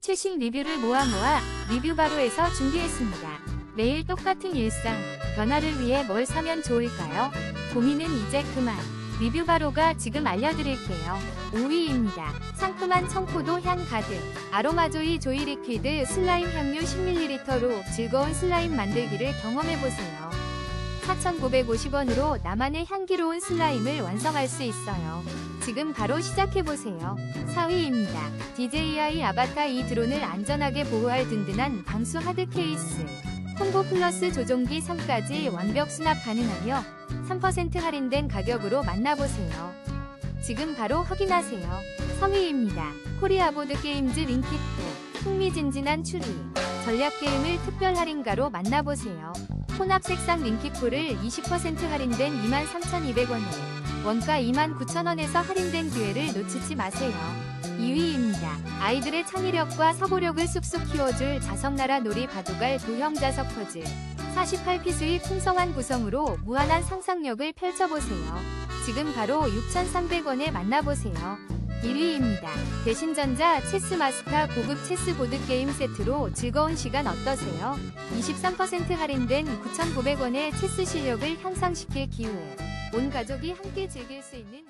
최신 리뷰를 모아 모아 리뷰 바로에서 준비했습니다. 매일 똑같은 일상, 변화를 위해 뭘 사면 좋을까요? 고민은 이제 그만. 리뷰 바로가 지금 알려드릴게요. 5위입니다. 상큼한 청포도 향 가득. 아로마조이 조이 리퀴드 슬라임 향유 10ml로 즐거운 슬라임 만들기를 경험해보세요. 4,950원으로 나만의 향기로운 슬라임을 완성할 수 있어요. 지금 바로 시작해보세요. 4위입니다. DJI 아바타 이 드론을 안전하게 보호할 든든한 방수 하드 케이스. 콤보 플러스 조종기 3까지 완벽 수납 가능하며 3% 할인된 가격으로 만나보세요. 지금 바로 확인하세요. 3위입니다. 코리아 보드 게임즈 링키트. 흥미진진한 추리. 전략 게임을 특별 할인가로 만나보세요. 혼합 색상 링키코를 20% 할인된 23,200원에 원가 29,000원에서 할인된 기회를 놓치지 마세요. 2위입니다. 아이들의 창의력과 사고력을 쑥쑥 키워줄 자석나라 놀이 바둑알 도형 자석 퍼즐. 48피스의 풍성한 구성으로 무한한 상상력을 펼쳐보세요. 지금 바로 6,300원에 만나보세요. 1위입니다. 대신전자 체스 마스터 고급 체스 보드게임 세트로 즐거운 시간 어떠세요? 23% 할인된 9,900원의 체스 실력을 향상시킬 기회. 온 가족이 함께 즐길 수 있는